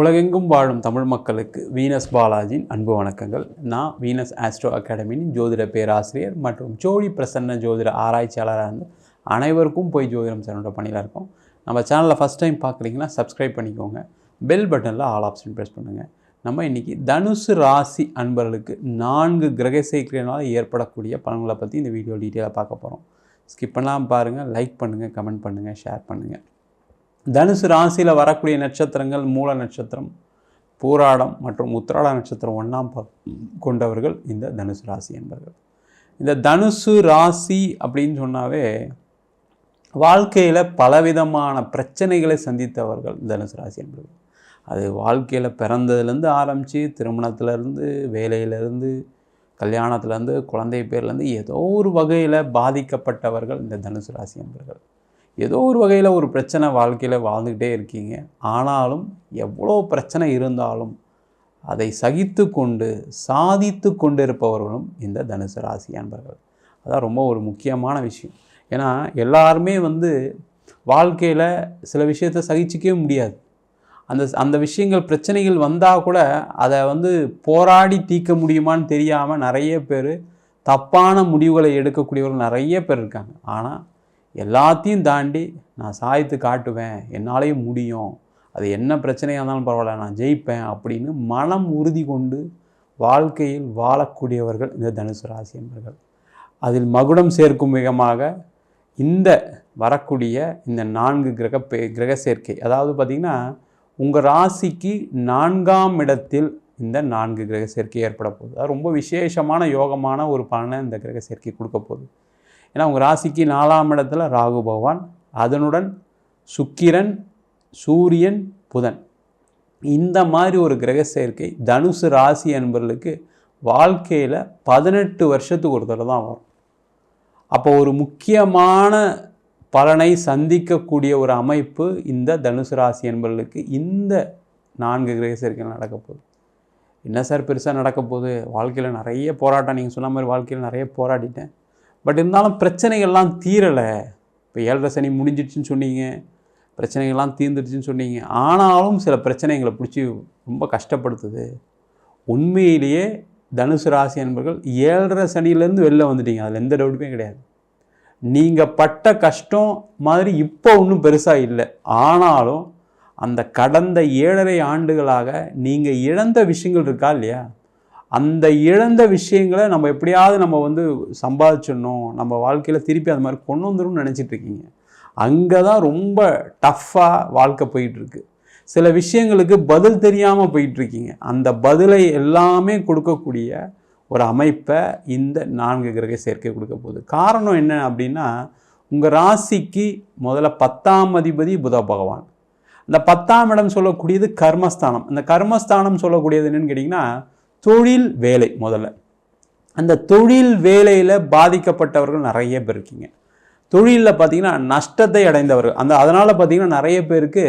உலகெங்கும் வாழும் தமிழ் மக்களுக்கு வீனஸ் பாலாஜியின் அன்பு வணக்கங்கள். நான் வீனஸ் ஆஸ்ட்ரோ அகாடமியின் ஜோதிட பேராசிரியர் மற்றும் ஜோடி பிரசன்ன ஜோதிட ஆராய்ச்சியாளராக இருந்து அனைவருக்கும் போய் ஜோதிடம் சேனலோட பணியில் இருக்கோம். நம்ம சேனலில் ஃபஸ்ட் டைம் பார்க்குறீங்கன்னா சப்ஸ்கிரைப் பண்ணிக்கோங்க. பெல் பட்டனில் ஆல் ஆப்ஷன் ப்ரெஸ் பண்ணுங்கள் நம்ம இன்றைக்கி தனுசு ராசி அன்பர்களுக்கு நான்கு கிரக சேர்க்கையினால் ஏற்படக்கூடிய பலன்களை பற்றி இந்த வீடியோ டீட்டெயிலாக பார்க்க போகிறோம் ஸ்கிப் பண்ணாமல் பாருங்கள் லைக் பண்ணுங்கள் கமெண்ட் பண்ணுங்கள் ஷேர் பண்ணுங்கள் தனுசு ராசியில் வரக்கூடிய நட்சத்திரங்கள் மூல நட்சத்திரம் பூராடம் மற்றும் உத்திராட நட்சத்திரம் ஒன்றாம் கொண்டவர்கள் இந்த தனுசு ராசி என்பவர்கள் இந்த தனுசு ராசி அப்படின்னு சொன்னாவே வாழ்க்கையில் பலவிதமான பிரச்சனைகளை சந்தித்தவர்கள் தனுசு ராசி என்பவர்கள் அது வாழ்க்கையில் பிறந்ததுலேருந்து ஆரம்பித்து திருமணத்துலேருந்து வேலையிலேருந்து கல்யாணத்துலேருந்து குழந்தை பேர்லேருந்து ஏதோ ஒரு வகையில் பாதிக்கப்பட்டவர்கள் இந்த தனுசு ராசி என்பவர்கள் ஏதோ ஒரு வகையில் ஒரு பிரச்சனை வாழ்க்கையில் வாழ்ந்துக்கிட்டே இருக்கீங்க. ஆனாலும் எவ்வளோ பிரச்சனை இருந்தாலும் அதை சகித்து கொண்டு சாதித்து கொண்டு இருப்பவர்களும் இந்த தனுசு ராசி அன்பர்கள். அதான் ரொம்ப ஒரு முக்கியமான விஷயம். ஏன்னா எல்லாருமே வந்து வாழ்க்கையில் சில விஷயத்தை சகிச்சிக்கவே முடியாது. அந்த அந்த விஷயங்கள் பிரச்சனைகள் வந்தால் கூட அதை வந்து போராடி தீர்க்க முடியுமான்னு தெரியாமல் நிறைய பேர் தப்பான முடிவுகளை எடுக்கக்கூடியவர்கள் நிறைய பேர் இருக்காங்க. ஆனால் எல்லாத்தையும் தாண்டி நான் சாய்த்து காட்டுவேன் என்னாலேயும் முடியும். அது என்ன பிரச்சனையாக இருந்தாலும் பரவாயில்ல நான் ஜெயிப்பேன் அப்படின்னு மனம் உறுதி கொண்டு வாழ்க்கையில் வாழக்கூடியவர்கள் இந்த தனுசு ராசி என்பர்கள். அதில் மகுடம் சேர்க்கும் விதமாக இந்த வரக்கூடிய இந்த நான்கு கிரக பே கிரக சேர்க்கை. அதாவது பார்த்திங்கன்னா உங்கள் ராசிக்கு நான்காம் இடத்தில் இந்த நான்கு கிரக சேர்க்கை ஏற்பட போகுது. அது ரொம்ப விசேஷமான யோகமான ஒரு பலனை இந்த கிரக சேர்க்கை கொடுக்க போகுது. ஏன்னா உங்கள் ராசிக்கு நாலாம் இடத்துல ராகு பகவான் அதனுடன் சுக்கிரன் சூரியன் புதன். இந்த மாதிரி ஒரு கிரக சேர்க்கை தனுசு ராசி என்பவர்களுக்கு வாழ்க்கையில் பதினெட்டு வருஷத்துக்கு ஒரு தடவை தான் வரும். அப்போ ஒரு முக்கியமான பலனை சந்திக்கக்கூடிய ஒரு அமைப்பு இந்த தனுசு ராசி என்பவர்களுக்கு இந்த நான்கு கிரக சேர்க்கைகள் நடக்க போகுது. என்ன சார் பெருசாக நடக்க போகுது? வாழ்க்கையில் நிறைய போராட்டம் நீங்கள் சொன்ன மாதிரி வாழ்க்கையில் நிறைய போராடிட்டேன். பட் இருந்தாலும் பிரச்சனைகள்லாம் தீரலை. இப்போ ஏழரை சனி முடிஞ்சிடுச்சுன்னு சொன்னீங்க. பிரச்சனைகள்லாம் தீர்ந்துடுச்சுன்னு சொன்னீங்க. ஆனாலும் சில பிரச்சனைகளை பிடிச்சி ரொம்ப கஷ்டப்படுத்துது. உண்மையிலேயே தனுசு ராசி என்பர்கள் ஏழரை சனியிலேருந்து வெளில வந்துட்டீங்க. அதில் எந்த டவுட்டுமே கிடையாது. நீங்கள் பட்ட கஷ்டம் மாதிரி இப்போ ஒன்றும் பெருசாக இல்லை. ஆனாலும் அந்த கடந்த ஏழரை ஆண்டுகளாக நீங்கள் இழந்த விஷயங்கள் இருக்கா இல்லையா? அந்த இழந்த விஷயங்களை நம்ம எப்படியாவது நம்ம வந்து சம்பாதிச்சிடணும் நம்ம வாழ்க்கையில் திருப்பி அது மாதிரி கொண்டு வந்துடும் நினச்சிட்ருக்கீங்க அங்கே தான் ரொம்ப டஃப்பாக வாழ்க்கை போயிட்டுருக்கு. சில விஷயங்களுக்கு பதில் தெரியாமல் போயிட்டுருக்கீங்க. அந்த பதிலை எல்லாமே கொடுக்கக்கூடிய ஒரு அமைப்பை இந்த நான்கு கிரக சேர்க்கை கொடுக்க போகுது. காரணம் என்ன அப்படின்னா உங்கள் ராசிக்கு முதல்ல பத்தாம் அதிபதி புத பகவான். இந்த பத்தாம் இடம் சொல்லக்கூடியது கர்மஸ்தானம். இந்த கர்மஸ்தானம் சொல்லக்கூடியது என்னென்னு கேட்டிங்கன்னா தொழில் வேலை முதல்ல. அந்த தொழில் வேலையில் பாதிக்கப்பட்டவர்கள் நிறைய பேர் இருக்கீங்க. தொழிலில் பார்த்தீங்கன்னா நஷ்டத்தை அடைந்தவர்கள் அந்த அதனால் பார்த்தீங்கன்னா நிறைய பேருக்கு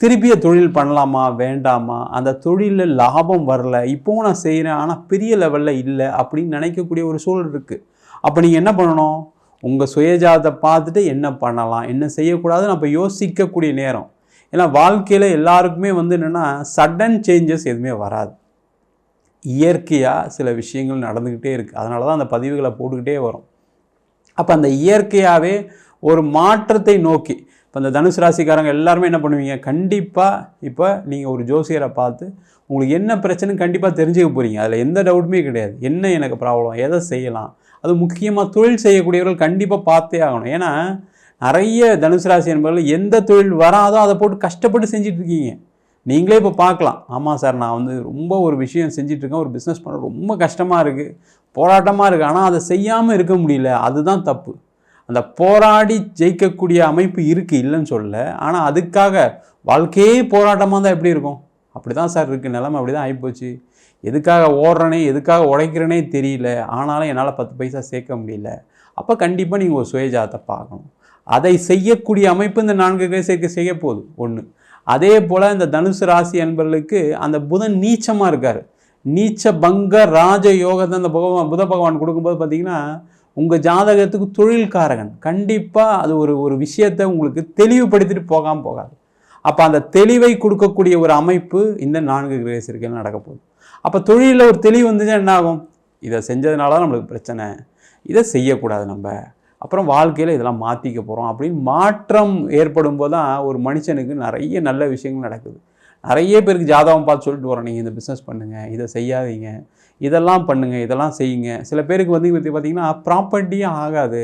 திருப்பிய தொழில் பண்ணலாமா வேண்டாமா அந்த தொழிலில் லாபம் வரல இப்போவும் நான் செய்கிறேன் ஆனால் பெரிய லெவலில் இல்லை அப்படின்னு நினைக்கக்கூடிய ஒரு சூழல் இருக்குது அப்போ நீங்கள் என்ன பண்ணணும்? உங்கள் சுயஜாதத்தை பார்த்துட்டு என்ன பண்ணலாம் என்ன செய்யக்கூடாதுன்னு அப்போ யோசிக்கக்கூடிய நேரம். ஏன்னா வாழ்க்கையில் எல்லாருக்குமே வந்து என்னென்னா சடன் சேஞ்சஸ் எதுவுமே வராது. இயற்கையாக சில விஷயங்கள் நடந்துக்கிட்டே இருக்குது அதனால தான் அந்த பதிவுகளை போட்டுக்கிட்டே வரும். அப்போ அந்த இயற்கையாகவே ஒரு மாற்றத்தை நோக்கி இப்போ இந்த தனுசு ராசிக்காரங்க எல்லாருமே என்ன பண்ணுவீங்க? கண்டிப்பாக இப்போ நீங்கள் ஒரு ஜோசியரை பார்த்து உங்களுக்கு என்ன பிரச்சனைன்னு கண்டிப்பாக தெரிஞ்சுக்க போகிறீங்க அதில் எந்த டவுட்டுமே கிடையாது. என்ன எனக்கு ப்ராப்ளம் எதை செய்யலாம்? அது முக்கியமாக தொழில் செய்யக்கூடியவர்கள் கண்டிப்பாக பார்த்தே ஆகணும். ஏன்னா நிறைய தனுசு ராசி என்பவர்கள் எந்த தொழில் வராதோ அதை போட்டு கஷ்டப்பட்டு செஞ்சிட்ருக்கீங்க நீங்களே இப்போ பார்க்கலாம். ஆமாம் சார் நான் வந்து ரொம்ப ஒரு விஷயம் செஞ்சிட்ருக்கேன். ஒரு பிஸ்னஸ் பண்ண ரொம்ப கஷ்டமாக இருக்குது போராட்டமாக இருக்குது ஆனால் அதை செய்யாமல் இருக்க முடியல. அதுதான் தப்பு. அந்த போராடி ஜெயிக்கக்கூடிய அமைப்பு இருக்குது இல்லைன்னு சொல்ல ஆனால் அதுக்காக வாழ்க்கையே போராட்டமாக தான் எப்படி இருக்கும்? அப்படி தான் சார் இருக்குது நிலமை அப்படி தான் ஆகிப்போச்சு எதுக்காக ஓடுறனே எதுக்காக உழைக்கிறனே தெரியல. ஆனாலும் என்னால் பத்து பைசா சேர்க்க முடியல. அப்போ கண்டிப்பாக நீங்கள் ஒரு சுயஜாதத்தை பார்க்கணும். அதை செய்யக்கூடிய அமைப்பு இந்த நான்கு கிரக சேர்க்க செய்ய போகுது. ஒன்று அதே போல் இந்த தனுசு ராசி அன்பர்களுக்கு அந்த புதன் நீச்சமாக இருக்கார். நீச்ச பங்க ராஜ யோகத்தை அந்த பகவான் புத பகவான் கொடுக்கும்போது பார்த்தீங்கன்னா உங்கள் ஜாதகத்துக்கு தொழில்காரகன். கண்டிப்பாக அது ஒரு ஒரு விஷயத்தை உங்களுக்கு தெளிவுபடுத்திட்டு போகாமல் போகாது. அப்போ அந்த தெளிவை கொடுக்கக்கூடிய ஒரு அமைப்பு இந்த நான்கு கிரக சேர்க்கையில் நடக்க போகுது. அப்போ தொழிலில் ஒரு தெளிவு வந்துச்சுன்னா என்ன ஆகும்? இதை செஞ்சதுனால தான் நம்மளுக்கு பிரச்சனை. இதை செய்யக்கூடாது நம்ம. அப்புறம் வாழ்க்கையில் இதெல்லாம் மாற்றிக்க போகிறோம் அப்படின்னு மாற்றம் ஏற்படும் போது தான் ஒரு மனுஷனுக்கு நிறைய நல்ல விஷயங்கள் நடக்குது. நிறைய பேருக்கு ஜாதகம் பார்த்து சொல்லிட்டு வரோம் நீங்கள் இந்த பிஸ்னஸ் பண்ணுங்கள் இதை செய்யாதீங்க இதெல்லாம் பண்ணுங்கள் இதெல்லாம் செய்யுங்க. சில பேருக்கு வந்து பார்த்திங்கன்னா பார்த்தீங்கன்னா ப்ராப்பர்ட்டியே ஆகாது.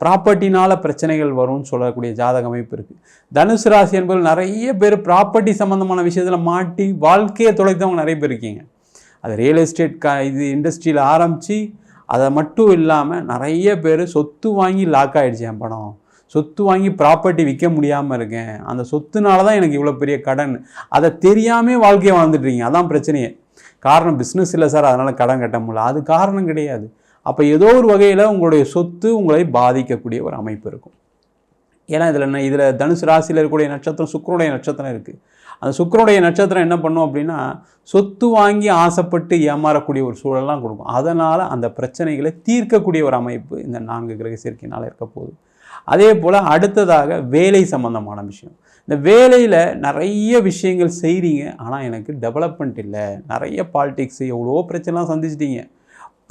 ப்ராப்பர்ட்டினால் பிரச்சனைகள் வரும்னு சொல்லக்கூடிய ஜாதக அமைப்பு இருக்குது தனுசு ராசி என்பது நிறைய பேர் ப்ராப்பர்ட்டி சம்மந்தமான விஷயத்தில் மாட்டி வாழ்க்கையை தொலைத்தவங்க நிறைய பேர் இருக்கீங்க. அது ரியல் எஸ்டேட் க இது இண்டஸ்ட்ரியில் ஆரம்பித்து அதை மட்டும் இல்லாமல் நிறைய பேர் சொத்து வாங்கி லாக் ஆகிடுச்சு என் பணம் சொத்து வாங்கி ப்ராப்பர்ட்டி விற்க முடியாமல் இருக்கேன். அந்த சொத்துனால தான் எனக்கு இவ்வளோ பெரிய கடன். அதை தெரியாமே வாழ்க்கையை வாழ்ந்துட்டுருங்க அதான் பிரச்சனையே. காரணம் பிஸ்னஸ் இல்லை சார் அதனால் கடன் கட்ட முடியல. அது காரணம் கிடையாது. அப்போ ஏதோ ஒரு வகையில் உங்களுடைய சொத்து உங்களை பாதிக்கக்கூடிய ஒரு அமைப்பு இருக்கும். ஏன்னா இதில் என்ன? இதில் தனுசு ராசியில் இருக்கக்கூடிய நட்சத்திரம் சுக்கரனுடைய நட்சத்திரம் இருக்குது அந்த சுக்கரனுடைய நட்சத்திரம் என்ன பண்ணும் அப்படின்னா சொத்து வாங்கி ஆசைப்பட்டு ஏமாறக்கூடிய ஒரு சூழலாம் கொடுக்கும். அதனால் அந்த பிரச்சனைகளை தீர்க்கக்கூடிய ஒரு அமைப்பு இந்த நான்கு கிரக சேர்க்கையினால் இருக்க போகுது. அதே போல் அடுத்ததாக வேலை சம்மந்தமான விஷயம். இந்த வேலையில் நிறைய விஷயங்கள் செய்கிறீங்க ஆனால் எனக்கு டெவலப்மெண்ட் இல்லை. நிறைய பாலிடிக்ஸ் எவ்வளோ பிரச்சனைலாம் சந்திச்சிட்டீங்க.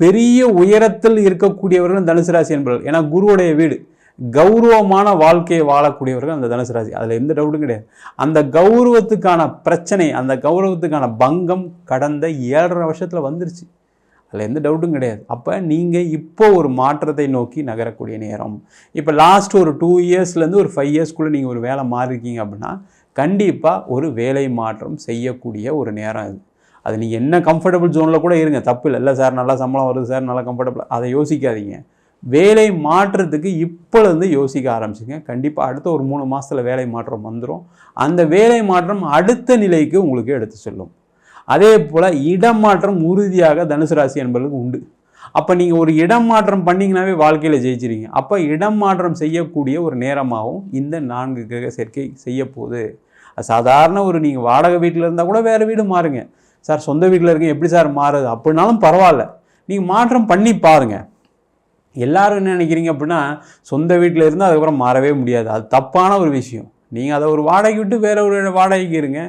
பெரிய உயரத்தில் இருக்கக்கூடியவர்கள் தனுசு ராசி என்பவர்கள். ஏன்னா குருவுடைய வீடு. கௌரவமான வாழ்க்கையை வாழக்கூடியவர்கள் அந்த தனுசு ராசி. அதில் எந்த டவுட்டும் கிடையாது. அந்த கௌரவத்துக்கான பிரச்சனை அந்த கௌரவத்துக்கான பங்கம் கடந்த ஏழரை வருஷத்தில் வந்துருச்சு. அதில் எந்த டவுட்டும் கிடையாது. அப்போ நீங்கள் இப்போ ஒரு மாற்றத்தை நோக்கி நகரக்கூடிய நேரம். இப்போ லாஸ்ட் ஒரு டூ இயர்ஸ்லேருந்து ஒரு ஃபைவ் இயர்ஸ்க்குள்ளே நீங்கள் ஒரு வேலை மாறிருக்கீங்க அப்படின்னா கண்டிப்பாக ஒரு வேலை மாற்றம் செய்யக்கூடிய ஒரு நேரம் இது அது நீங்கள் என்ன கம்ஃபர்டபுள் ஜோனில் கூட இருங்க. தப்பு இல்லை. இல்லை சார் நல்லா சம்பளம் வருது சார் நல்லா கம்ஃபர்டபுள் அதை யோசிக்காதீங்க. வேலை மாற்றத்துக்கு இப்போலேருந்து யோசிக்க ஆரம்பிச்சுங்க. கண்டிப்பாக அடுத்த ஒரு மூணு மாதத்தில் வேலை மாற்றம் வந்துடும் அந்த வேலை மாற்றம் அடுத்த நிலைக்கு உங்களுக்கு எடுத்து செல்லும். அதே போல் இடமாற்றம் உறுதியாக தனுசு ராசி என்பதற்கு உண்டு. அப்போ நீங்கள் ஒரு இடம் மாற்றம் பண்ணிங்கனாவே வாழ்க்கையில் ஜெயிச்சிருங்க அப்போ இடம் மாற்றம் செய்யக்கூடிய ஒரு நேரமாகவும் இந்த நான்கு கிரக சேர்க்கை செய்ய போகுது சாதாரண ஒரு நீங்கள் வாடகை வீட்டில் இருந்தால் கூட வேறு வீடு மாறுங்க. சார் சொந்த வீட்டில் இருக்க எப்படி சார் மாறுது? அப்படின்னாலும் பரவாயில்ல. நீங்கள் மாற்றம் பண்ணி பாருங்கள் எல்லாரும் என்ன நினைக்கிறீங்க அப்படின்னா சொந்த வீட்டில் இருந்தால் அதுக்கப்புறம் மாறவே முடியாது. அது தப்பான ஒரு விஷயம். நீங்கள் அதை ஒரு வாடகை விட்டு வேறு ஒரு வாடகைக்கு இருங்க.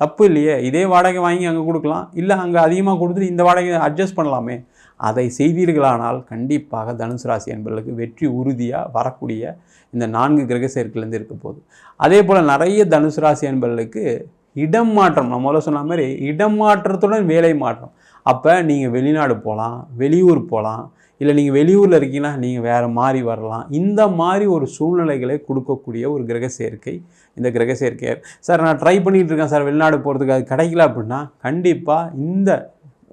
தப்பு இல்லையே. இதே வாடகை வாங்கி அங்கே கொடுக்கலாம். இல்லை அங்கே அதிகமாக கொடுத்துட்டு இந்த வாடகை அட்ஜஸ்ட் பண்ணலாமே. அதை செய்தீர்களானால் கண்டிப்பாக தனுசு ராசி என்பவர்களுக்கு வெற்றி உறுதியாக வரக்கூடிய இந்த நான்கு கிரக சேர்க்கையிலேருந்து இருக்க போகுது. அதே போல் நிறைய தனுசு ராசி என்பவர்களுக்கு இடம் மாற்றம் நம்ம முதல்ல சொன்ன மாதிரி இடம் மாற்றத்துடன் வேலை மாற்றம். அப்போ நீங்கள் வெளிநாடு போகலாம் வெளியூர் போகலாம் இல்லை நீங்கள் வெளியூரில் இருக்கீங்கன்னா நீங்கள் வேறு மாதிரி வரலாம். இந்த மாதிரி ஒரு சூழ்நிலைகளை கொடுக்கக்கூடிய ஒரு கிரக சேர்க்கை இந்த கிரக சேர்க்கை. சார் நான் ட்ரை பண்ணிகிட்டு இருக்கேன் சார் வெளிநாடு போகிறதுக்கு அது கிடைக்கல அப்படின்னா கண்டிப்பாக இந்த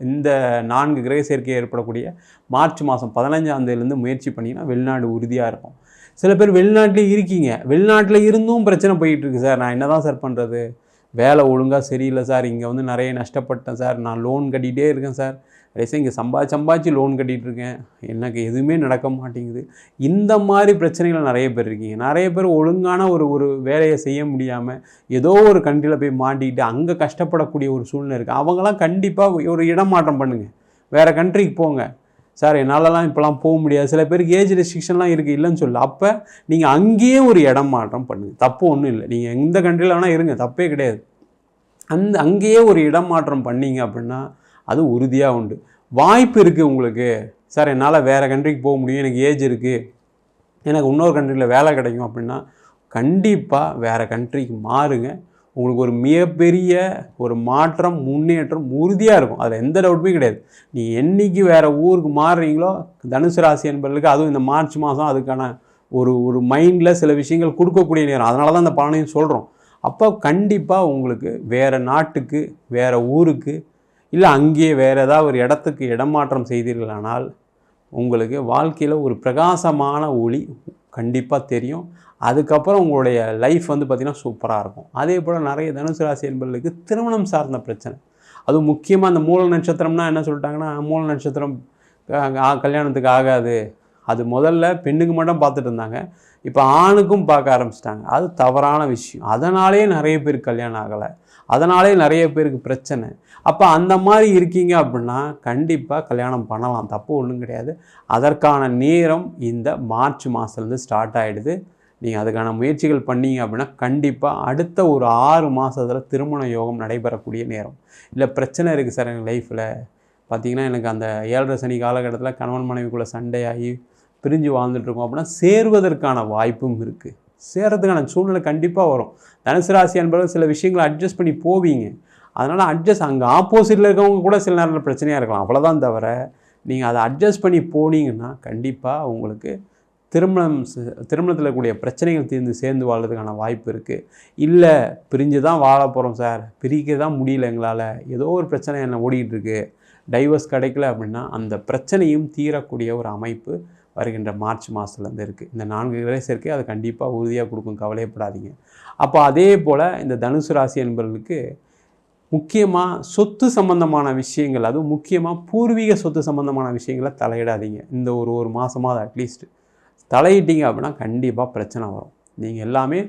இந்த நான்கு கிரக சேர்க்கை ஏற்படக்கூடிய மார்ச் மாதம் பதினஞ்சாந்தேதியிலேருந்து முயற்சி பண்ணிங்கன்னா வெளிநாடு உறுதியாக இருக்கும். சில பேர் வெளிநாட்டிலே இருக்கீங்க. வெளிநாட்டில் இருந்தும் பிரச்சனை போயிட்டுருக்கு சார். நான் என்ன தான் சார் பண்ணுறது வேலை ஒழுங்காக சரியில்லை சார். இங்கே வந்து நிறைய நஷ்டப்பட்டேன் சார். நான் லோன் கட்டிகிட்டே இருக்கேன் சார். கடைசி இங்கே சம்பாதி சம்பாதிச்சு லோன் கட்டிகிட்டு இருக்கேன் எனக்கு எதுவுமே நடக்க மாட்டேங்குது. இந்த மாதிரி பிரச்சனைகள் நிறைய பேர் இருக்கீங்க. நிறைய பேர் ஒழுங்கான ஒரு ஒரு வேலையை செய்ய முடியாமல் ஏதோ ஒரு கண்ட்ரியில் போய் மாட்டிக்கிட்டு அங்கே கஷ்டப்படக்கூடிய ஒரு சூழ்நிலை இருக்குது அவங்களாம் கண்டிப்பாக ஒரு இடமாற்றம் பண்ணுங்கள் வேறு கண்ட்ரிக்கு போங்க. சார் என்னாலலாம் இப்போலாம் போக முடியாது. சில பேருக்கு ஏஜ் ரெஸ்ட்ரிக்ஷன்லாம் இருக்குது இல்லைன்னு சொல்லு அப்போ நீங்கள் அங்கேயே ஒரு இடம் மாற்றம் பண்ணுங்கள் தப்பு ஒன்றும் இல்லை. நீங்கள் எந்த கண்ட்ரியில் வேணால் இருங்க. தப்பே கிடையாது. அந்த அங்கேயே ஒரு இடம் மாற்றம் பண்ணீங்க அப்படின்னா அது உறுதியாக உண்டு. வாய்ப்பு இருக்குது உங்களுக்கு. சார் என்னால் வேறு கண்ட்ரிக்கு போக முடியும். எனக்கு ஏஜ் இருக்குது எனக்கு இன்னொரு கண்ட்ரியில் வேலை கிடைக்கும் அப்படின்னா கண்டிப்பாக வேறு கண்ட்ரிக்கு மாறுங்க. உங்களுக்கு ஒரு மிகப்பெரிய ஒரு மாற்றம் முன்னேற்றம் உறுதியாக இருக்கும். அதில் எந்த டவுட்டுமே கிடையாது. நீ என்றைக்கு வேறு ஊருக்கு மாறுறீங்களோ தனுசு ராசி என்பவர்களுக்கு அதுவும் இந்த மார்ச் மாதம் அதுக்கான ஒரு ஒரு மைண்டில் சில விஷயங்கள் கொடுக்கக்கூடிய நேரம். அதனால தான் அந்த பலனையும் சொல்கிறோம் அப்போ கண்டிப்பாக உங்களுக்கு வேறு நாட்டுக்கு வேறு ஊருக்கு இல்லை அங்கேயே வேறு ஏதாவது ஒரு இடத்துக்கு இடமாற்றம் செய்தீர்களானால் உங்களுக்கு வாழ்க்கையில் ஒரு பிரகாசமான ஒளி கண்டிப்பாக தெரியும். அதுக்கப்புறம் உங்களுடைய லைஃப் வந்து பார்த்திங்கன்னா சூப்பராக இருக்கும். அதே போல் நிறைய தனுசு ராசி என்பவர்களுக்கு திருமணம் சார்ந்த பிரச்சனை. அதுவும் முக்கியமாக அந்த மூல நட்சத்திரம்னா என்ன சொல்லிட்டாங்கன்னா மூல நட்சத்திரம் கல்யாணத்துக்கு ஆகாது. அது முதல்ல பெண்ணுக்கு மட்டும் பார்த்துட்டு இருந்தாங்க. இப்போ ஆணுக்கும் பார்க்க ஆரம்பிச்சிட்டாங்க. அது தவறான விஷயம். அதனாலே நிறைய பேர் கல்யாணம் ஆகலை. அதனாலே நிறைய பேருக்கு பிரச்சனை. அப்போ அந்த மாதிரி இருக்கீங்க அப்படின்னா கண்டிப்பாக கல்யாணம் பண்ணலாம். தப்பு ஒன்றும் கிடையாது. அதற்கான நேரம் இந்த மார்ச் மாதத்துலேருந்து ஸ்டார்ட் ஆகிடுது நீங்கள் அதுக்கான முயற்சிகள் பண்ணீங்க அப்படின்னா கண்டிப்பாக அடுத்த ஒரு ஆறு மாதத்தில் திருமண யோகம் நடைபெறக்கூடிய நேரம். இல்லை பிரச்சனை இருக்குது சார் எங்கள் லைஃப்பில் பார்த்திங்கன்னா எனக்கு அந்த ஏழரை சனி காலகட்டத்தில் கணவன் மனைவிக்குள்ளே சண்டையாகி பிரிஞ்சு வாழ்ந்துட்டுருக்கோம் அப்படின்னா சேர்வதற்கான வாய்ப்பும் இருக்குது சேர்கிறதுக்கான சூழ்நிலை கண்டிப்பாக வரும். தனுசு ராசி என்பது சில விஷயங்களை அட்ஜஸ்ட் பண்ணி போவீங்க. அதனால் அட்ஜஸ்ட் அங்கே ஆப்போசிட்டில் இருக்கவங்க கூட சில நேரத்தில் பிரச்சனையாக இருக்கலாம். அவ்வளோதான் தவிர நீங்கள் அதை அட்ஜஸ்ட் பண்ணி போனீங்கன்னா கண்டிப்பாக உங்களுக்கு திருமணம் திருமணத்தில் இருக்கக்கூடிய பிரச்சனைகள் தீர்ந்து சேர்ந்து வாழ்கிறதுக்கான வாய்ப்பு இருக்குது இல்லை பிரிஞ்சு தான் வாழ போகிறோம் சார் பிரிக்க தான் முடியல எங்களால். ஏதோ ஒரு பிரச்சனை என்ன ஓடிக்கிட்டு இருக்கு. டைவர்ஸ் கிடைக்கல அப்படின்னா அந்த பிரச்சனையும் தீரக்கூடிய ஒரு அமைப்பு வருகின்ற மார்ச் மாதத்துலேருந்து இருக்குது. இந்த நான்கு கிரக சேர்க்கை அது கண்டிப்பாக உறுதியாக கொடுக்கும் கவலையப்படாதீங்க. அப்போ அதே போல் இந்த தனுசு ராசி என்பவர்களுக்கு முக்கியமாக சொத்து சம்பந்தமான விஷயங்கள் அதுவும் முக்கியமாக பூர்வீக சொத்து சம்பந்தமான விஷயங்களை தலையிடாதீங்க. இந்த ஒரு ஒரு மாதமாக அட்லீஸ்ட் தலையிட்டீங்க அப்படின்னா கண்டிப்பாக பிரச்சனை வரும். நீங்கள் எல்லாமே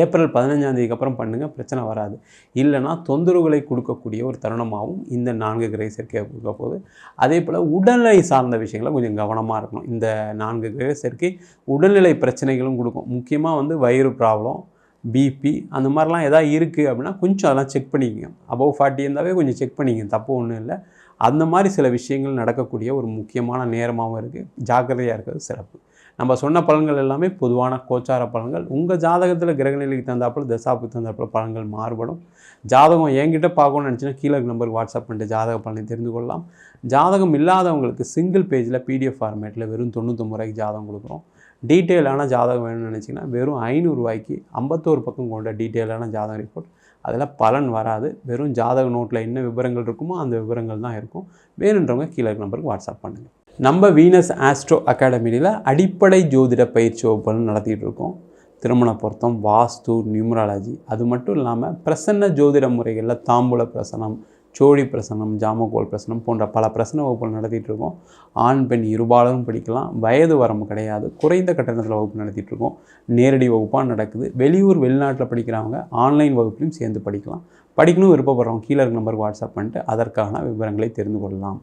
ஏப்ரல் பதினஞ்சாந்தேதிக்கு அப்புறம் பண்ணுங்கள் பிரச்சனை வராது. இல்லைன்னா தொந்தரவுகளை கொடுக்கக்கூடிய ஒரு தருணமாகவும் இந்த நான்கு கிரக சேர்க்கை கொடுக்க போகுது. அதே போல் உடல்நிலை சார்ந்த விஷயங்களை கொஞ்சம் கவனமாக இருக்கணும். இந்த நான்கு கிரக சேர்க்கை உடல்நிலை பிரச்சனைகளும் கொடுக்கும். முக்கியமாக வந்து வயிறு ப்ராப்ளம் பிபி அந்த மாதிரிலாம் எதாவது இருக்குது அப்படின்னா கொஞ்சம் அதெல்லாம் செக் பண்ணிக்கங்க. அபவ் ஃபார்ட்டி இருந்தாவே கொஞ்சம் செக் பண்ணிக்கங்க. தப்பு ஒன்றும் இல்லை. அந்த மாதிரி சில விஷயங்கள் நடக்கக்கூடிய ஒரு முக்கியமான நேரமாகவும் இருக்குது ஜாக்கிரதையாக இருக்கிறது சிறப்பு. நம்ம சொன்ன பலன்கள் எல்லாமே பொதுவான கோச்சார பலன்கள். உங்கள் ஜாதகத்தில் கிரகநிலைக்கு தகுந்தாப்புல தசாப்புக்கு தகுந்தாப்புல பலன்கள் மாறுபடும். ஜாதகம் என்கிட்ட பார்க்கணும்னு நினச்சின்னா கீழே நம்பருக்கு வாட்ஸ்அப் பண்ணிட்டு ஜாதக பலனை தெரிந்து கொள்ளலாம். ஜாதகம் இல்லாதவங்களுக்கு சிங்கிள் பேஜில் பிடிஎஃப் ஃபார்மேட்டில் வெறும் தொண்ணூற்றொம்பது ரூபாய்க்கு ஜாதகம் கொடுக்குறோம். டீட்டெயிலான ஜாதகம் வேணும்னு நினச்சிங்கன்னா வெறும் ஐநூறுரூவாய்க்கு ஐம்பத்தோரு பக்கம் கொண்ட டீட்டெயிலான ஜாதக ரிப்போர்ட் அதில் பலன் வராது. வெறும் ஜாதக நோட்டில் என்ன விவரங்கள் இருக்குமோ அந்த விவரங்கள் தான் இருக்கும். வேணுன்றவங்க கீழே நம்பருக்கு வாட்ஸ்அப் பண்ணுங்கள் நம்ம வீனஸ் ஆஸ்ட்ரோ அகாடமியில் அடிப்படை ஜோதிட பயிற்சி வகுப்புகள் நடத்திட்டு இருக்கோம் திருமண பொருத்தம் வாஸ்து நியூமராலஜி அது மட்டும் இல்லாமல் பிரசன்ன ஜோதிட முறைகளில் தாம்பூல பிரசனம் சோழி பிரசனம் ஜாமகோல் பிரசனம் போன்ற பல பிரசன வகுப்புகள் நடத்திட்டு இருக்கோம் ஆண் பெண் இருபாலரும் படிக்கலாம். வயது வரம்பு கிடையாது. குறைந்த கட்டணத்தில் வகுப்பு நடத்திட்டு இருக்கோம் நேரடி வகுப்பாக நடக்குது. வெளியூர் வெளிநாட்டில் படிக்கிறவங்க ஆன்லைன் வகுப்புலையும் சேர்ந்து படிக்கலாம். படிக்கணும் விருப்பப்படுறவங்க கீழே இருக்க நம்பருக்கு வாட்ஸ்அப் பண்ணிட்டு அதற்கான விவரங்களை தெரிந்து கொள்ளலாம்.